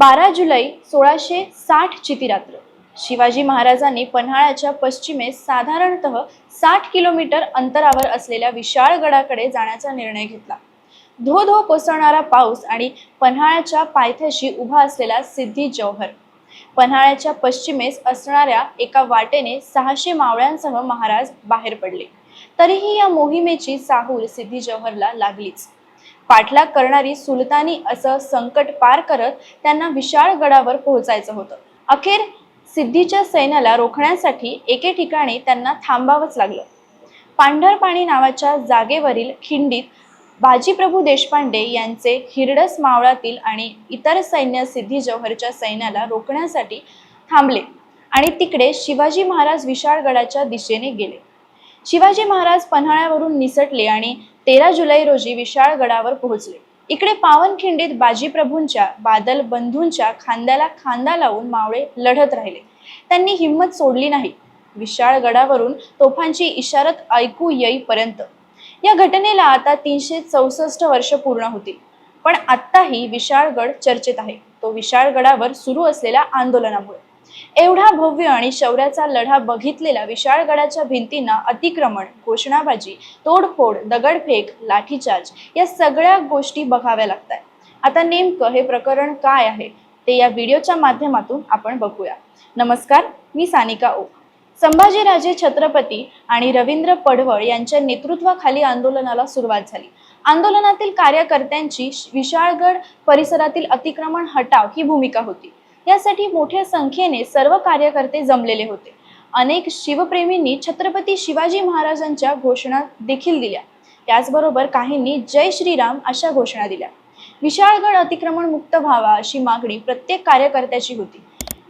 बारा जुलै सोळाशे साठ चितिरात्र शिवाजी महाराजांनी पन्हाळ्याच्या पश्चिमेस साधारणतः साठ किलोमीटर अंतरावर असलेल्या विशाळ गडाकडे जाण्याचा निर्णय घेतला. धो धो कोसळणारा पाऊस आणि पन्हाळ्याच्या पायथ्याशी उभा असलेला सिद्धी जौहर. पन्हाळ्याच्या पश्चिमेस असणाऱ्या एका वाटेने सहाशे मावळ्यांसह महाराज बाहेर पडले. तरीही या मोहिमेची चाहूल सिद्धी जौहरला लागलीच. पाठलाग करणारी सुलतानी असं संकट पार करत त्यांना विशाळ गडावर पोहोचायचं होतं. अखेर सिद्धीच्या सैन्याला रोखण्यासाठी एके ठिकाणी त्यांना थांबावंच लागलं. पांढरपाणी नावाच्या जागेवरील खिंडीत बाजीप्रभू देशपांडे यांचे हिरडस मावळातील आणि इतर सैन्य सिद्धी जौहरच्या सैन्याला रोखण्यासाठी थांबले आणि तिकडे शिवाजी महाराज विशाळगडाच्या दिशेने गेले. शिवाजी महाराज पन्हाळ्यावरून निसटले आणि तेरा जुलै रोजी विशाळगडावर पोहोचले. इकडे पावनखिंडीत बाजीप्रभूंच्या बादल बंधूंच्या खांद्याला खांदा लावून मावळे लढत राहिले. त्यांनी हिंमत सोडली नाही. विशाळगडावरून तोफांची इशारत ऐकू येईपर्यंत. या घटनेला आता तीनशे चौसष्ट वर्ष पूर्ण होतील. पण आत्ताही विशाळगड चर्चेत आहे. तो विशाळगडावर सुरू असलेल्या आंदोलनामुळे. एवढा भव्य आणि शौर्याचा लढा बघितलेल्या विशाळगडाच्या भिंतींना अतिक्रमण घोषणाबाजी तोडफोड दगडफेक लाठीचार्ज या सगळ्या गोष्टी बघाव्या लागतात आता नेमकं हे प्रकरण काय आहे ते या व्हिडिओच्या माध्यमातून आपण बघूया. नमस्कार मी सानिका ओक. संभाजीराजे छत्रपती आणि रवींद्र पडवळ यांच्या नेतृत्वाखाली आंदोलनाला सुरुवात झाली. आंदोलनातील कार्यकर्त्यांची विशाळगड परिसरातील अतिक्रमण हटाव ही भूमिका होती. यासाठी मोठ्या संख्येने सर्व कार्यकर्ते जमलेले होते. अनेक शिवप्रेमींनी छत्रपती शिवाजी महाराजांच्या घोषणा देखील दिल्या. त्याचबरोबर काहींनी जय श्रीराम अशा घोषणा दिल्या. विशाळगड अतिक्रमण मुक्त व्हावा अशी मागणी प्रत्येक कार्यकर्त्याची होती.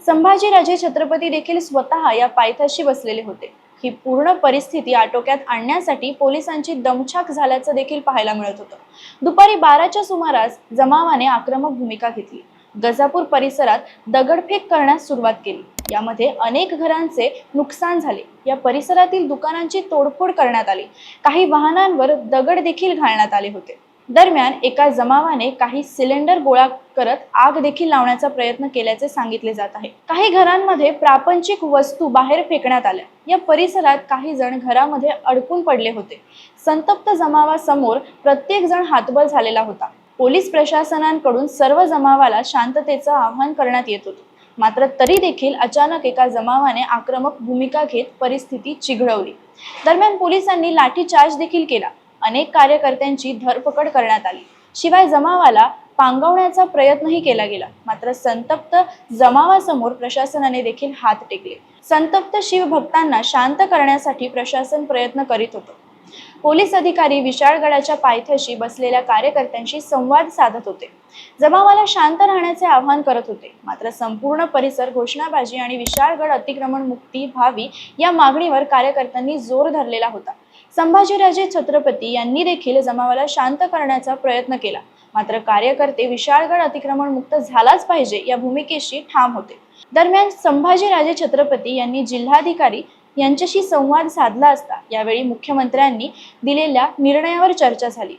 संभाजीराजे छत्रपती देखील स्वतः या पायथ्याशी बसलेले होते. ही पूर्ण परिस्थिती आटोक्यात आणण्यासाठी पोलिसांची दमछाक झाल्याचं देखील पाहायला मिळत होतं. दुपारी बाराच्या सुमारास जमावाने आक्रमक भूमिका घेतली. गजापूर परिसरात दगडफेक करण्यास सुरुवात केली. यामध्ये अनेक घरांचे नुकसान झाले. या परिसरातील दुकानांची तोडफोड करण्यात आली. काही वाहनांवर दगड देखील घालण्यात आले होते. दरम्यान एका जमावाने काही सिलेंडर गोळा करत आग देखील लावण्याचा प्रयत्न केल्याचे सांगितले जात आहे. काही घरांमध्ये प्रापंचिक वस्तू बाहेर फेकण्यात आल्या. या परिसरात काही जण घरामध्ये अडकून पडले होते. संतप्त जमावासमोर प्रत्येक जण हातबल झालेला होता. पोलीस प्रशासनाकडून सर्व जमावाला शांततेचं आवाहन करण्यात येत होतं. मात्र तरी देखील अचानक एका जमावाने आक्रमक भूमिका घेत परिस्थिती चिघळवली. दरम्यान पोलिसांनी लाठीचार्ज देखील केला. अनेक कार्यकर्त्यांची धरपकड करण्यात आली. शिवाय जमावाला पांगवण्याचा प्रयत्नही केला गेला. मात्र संतप्त जमावासमोर प्रशासनाने देखील हात टेकले. संतप्त शिवभक्तांना शांत करण्यासाठी प्रशासन प्रयत्न करीत होतं. पोलीस अधिकारी विशाळगडाच्या पायथ्याशी बसलेल्या कार्यकर्त्यांशी संवाद साधत होते. जमावाला शांत राहण्याचे आवाहन करत होते. मात्र संपूर्ण परिसर घोषणाबाजी आणि विशाळगड अतिक्रमण मुक्ती व्हावी या मागणीवर कार्यकर्त्यांनी जोर धरलेला होता. संभाजीराजे छत्रपती यांनी देखील जमावाला शांत करण्याचा प्रयत्न केला. मात्र कार्यकर्ते विशाळगड अतिक्रमण मुक्त झालाच पाहिजे या भूमिकेशी ठाम होते. दरम्यान संभाजीराजे छत्रपती यांनी जिल्हाधिकारी यांच्याशी संवाद साधला असता यावेळी मुख्यमंत्र्यांनी दिलेल्या निर्णयावर चर्चा झाली.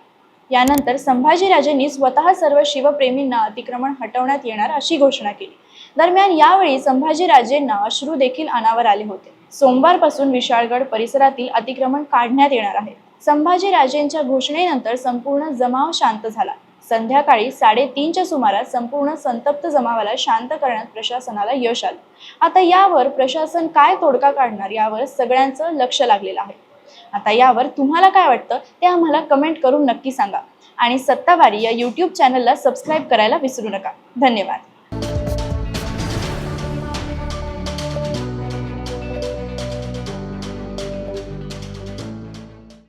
यानंतर संभाजीराजेंनी स्वतः सर्व शिवप्रेमींना अतिक्रमण हटवण्यात येणार अशी घोषणा केली. दरम्यान यावेळी संभाजीराजेंना अश्रू देखील अनावर आले होते. सोमवारपासून विशाळगड परिसरातील अतिक्रमण काढण्यात येणार आहे. संभाजीराजेंच्या घोषणेनंतर संपूर्ण जमाव शांत झाला. संध्याकाळी साडेतीनच्या सुमारास संपूर्ण संतप्त जमावाला शांत करण्यात प्रशासनाला यश आलं. आता यावर प्रशासन काय तोडगा काढणार यावर सगळ्यांचं लक्ष लागलेलं आहे. आता यावर तुम्हाला काय वाटतं ते आम्हाला कमेंट करून नक्की सांगा. आणि सत्तावारी या यूट्यूब चॅनलला सबस्क्राईब करायला विसरू नका. धन्यवाद.